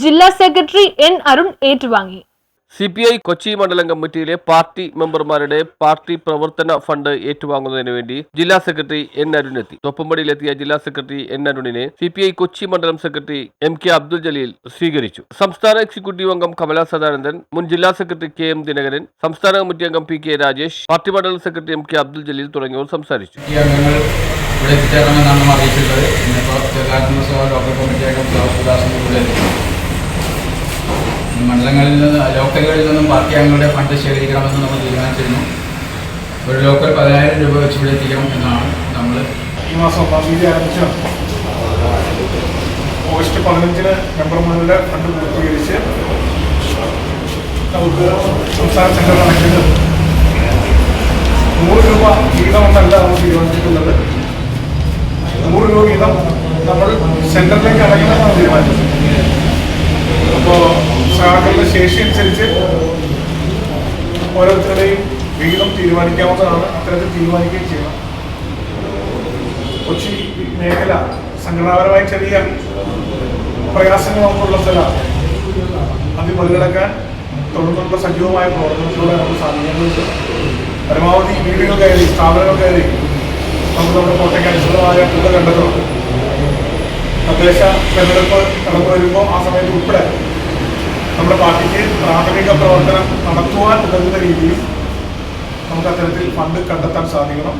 ജില്ലാ secretary N Arun ഏറ്റുവാങ്ങി. C P I Kochi മണ്ഡലം കമ്മിറ്റിയിലെ പാർട്ടി മെമ്പർമാരുടെ പാർട്ടി പ്രവർത്തന ഫണ്ട് ഏറ്റുവാങ്ങുന്നതിന് വേണ്ടി ജില്ലാ സെക്രട്ടറി എൻ അരുൺ എത്തി. തൊപ്പമ്പടിയിലെത്തിയ ജില്ലാ സെക്രട്ടറി എൻ അരുണിനെ സി പി ഐ കൊച്ചി മണ്ഡലം secretary M K Abdul Jaleel സ്വീകരിച്ചു. സംസ്ഥാന എക്സിക്യൂട്ടീവ് അംഗം കമല സദാനന്ദൻ മുൻ ജില്ലാ സെക്രട്ടറി കെ എം ദിനകരൻ സംസ്ഥാന കമ്മിറ്റി അംഗം പി കെ രാജേഷ് പാർട്ടി മണ്ഡലം secretary M K Abdul Jaleel തുടങ്ങിയവർ സംസാരിച്ചു. ഇവിടെ എത്തിച്ചേരണമെന്നാണ് അറിയിച്ചിട്ടുള്ളത്. ഇന്നിപ്പോൾ കമ്മിറ്റി അംഗം മണ്ഡലങ്ങളിൽ നിന്ന് ലോക്കലുകളിൽ നിന്നും പാർട്ടി അംഗങ്ങളുടെ ഫണ്ട് ശേഖരിക്കണമെന്ന് നമ്മൾ തീരുമാനിച്ചിരുന്നു. ഒരു ലോക്കൽ പതിനായിരം രൂപ വെച്ച് എത്തിക്കണം എന്നാണ് നമ്മൾ ഈ മാസം ഒന്നാം തീയതി ആരംഭിച്ച ഓഗസ്റ്റ് പതിനഞ്ചിന് മെമ്പർമാരുടെ ഫണ്ട് പൂർത്തീകരിച്ച് നമുക്ക് സംസ്ഥാന സെൻട്രൽ കണക്കിൽ നൂറ് രൂപ വീതമെന്നല്ല നമ്മൾ തീരുമാനിച്ചിട്ടുള്ളത്. നൂറ് രൂപ വീതം നമ്മൾ സെൻട്രലിലേക്ക് അടയ്ക്കണമെന്നാണ് തീരുമാനിച്ചത്. അപ്പോൾ സഹാക്കളുടെ ശേഷി അനുസരിച്ച് ഓരോരുത്തരുടെയും വീണ്ടും തീരുമാനിക്കാവുന്നതാണ് അത്തരത്തിൽ തീരുമാനിക്കുകയും ചെയ്യണം. കൊച്ചി മേഖല സംഘടനാപരമായി ചെറിയ പ്രയാസങ്ങൾ നമുക്കുള്ള സ്ഥലമാണ്. അതിൽ മറികടക്കാൻ തുടർന്നുള്ള സജീവമായ പ്രവർത്തനത്തിലൂടെ നമുക്ക് സാധിക്കേണ്ടതുണ്ട് പരമാവധി വീടുകൾ കയറി സ്ഥാപനങ്ങൾ കയറി നമുക്ക് നമ്മുടെ കോട്ടയ്ക്ക് അനുസൃതമായ തുക കണ്ടെത്തണം. തദ്ദേശ തെരഞ്ഞെടുപ്പ് കടന്നു വരുമ്പോൾ ആ സമയത്ത് ഉൾപ്പെടെ നമ്മുടെ പാർട്ടിക്ക് പ്രാഥമിക പ്രവർത്തനം നടത്തുവാൻ ഉതകുന്ന രീതിയിൽ നമുക്ക് അത്തരത്തിൽ ഫണ്ട് കണ്ടെത്താൻ സാധിക്കണം.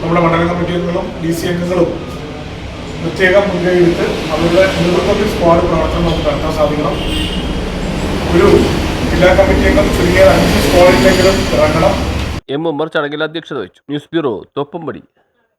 നമ്മുടെ മണ്ഡല കമ്മിറ്റി അംഗങ്ങളും ഡി സി അംഗങ്ങളും പ്രത്യേകം മുൻകൈയെടുത്ത് അവരുടെ നേതൃത്വത്തിൽ സ്ക്വാഡ് പ്രവർത്തനം നമുക്ക് നടത്താൻ സാധിക്കണം. ഒരു ജില്ലാ കമ്മിറ്റി അംഗം ചുരുങ്ങിയ അഞ്ച് സ്ക്വാഡിലെങ്കിലും ഇറങ്ങണം. എം ഉമ്മർ ചടങ്ങിൽ അധ്യക്ഷത വഹിച്ചു. News bureau Thoppumpady